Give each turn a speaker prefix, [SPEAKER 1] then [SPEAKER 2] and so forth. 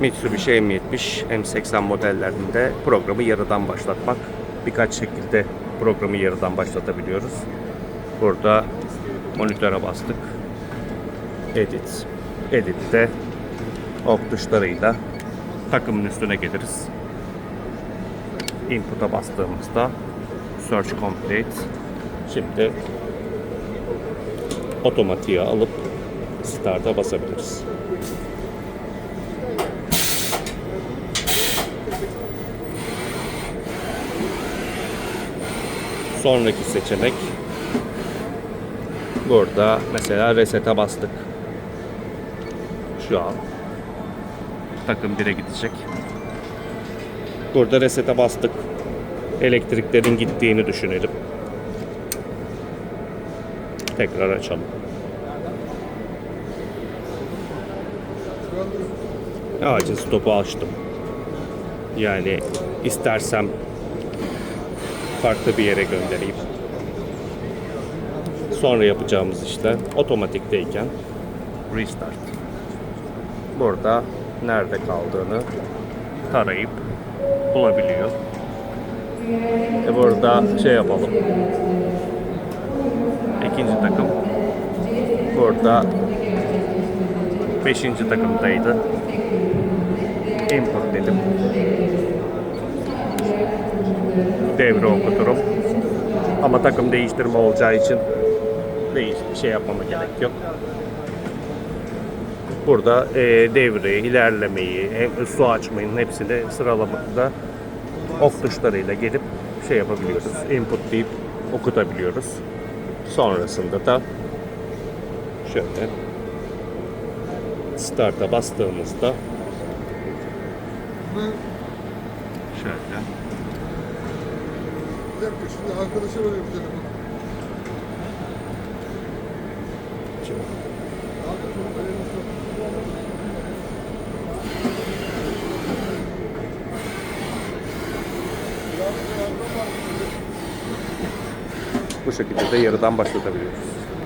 [SPEAKER 1] Mitsubishi M70, M80 modellerinde programı yarıdan başlatmak. Birkaç şekilde programı yarıdan başlatabiliyoruz. Burada monitöre bastık. Edit. Edit'te ok tuşlarıyla takımın üstüne geliriz. Input'a bastığımızda Search Complete. Şimdi otomatiğe alıp Start'a basabiliriz. Sonraki seçenek burada mesela reset'e bastık. Şu an takım 1'e gidecek. Burada reset'e bastık. Elektriklerin gittiğini düşünelim. Tekrar açalım. Acil stopu açtım. Yani istersem farklı bir yere göndereyim. Sonra yapacağımız işlem otomatikteyken restart. Burada nerede kaldığını tarayıp bulabiliyor. E burada şey yapalım. İkinci takım burada beşinci takımdaydı. Input dedim. Devre okuturum. Ama takım değiştirme olacağı için değiş şey yapmama gerek yok. Burada e, devreyi, ilerlemeyi, hem su açmayın hepsini sıralamada ok tuşlarıyla gelip şey yapabiliyoruz. Input deyip okutabiliyoruz. Sonrasında da şöyle start'a bastığımızda şöyle
[SPEAKER 2] Şimdi arkadaşa veriyorum telefonu.
[SPEAKER 1] bu şekilde de yarıdan başlatabiliyoruz.